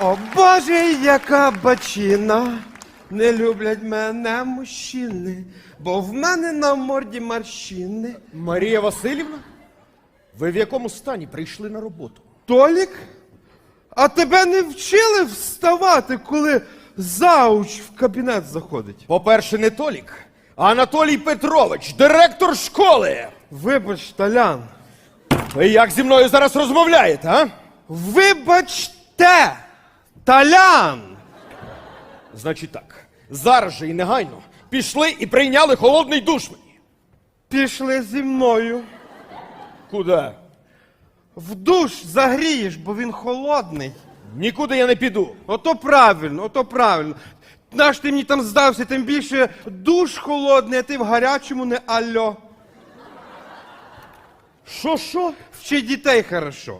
О Боже, яка бачина. Не люблять мене мужчини, бо в мене на морді морщини. Марія Васильівна? Ви в якому стані прийшли на роботу? Толік? А тебе не вчили вставати, коли зауч в кабінет заходить? По-перше, не Толік, а Анатолій Петрович, директор школи. Вибач, Талян. Ви як зі мною зараз розмовляєте, а? Вибачте! Талян! Значить так, зараз же і негайно пішли і прийняли холодний душ мені. Пішли зі мною. Куди? В душ загрієш, бо він холодний. Нікуди я не піду. Ото правильно, ото правильно. Наш ти мені там здався, тим більше душ холодний, а ти в гарячому не альо. Що, що? Вчи дітей хорошо.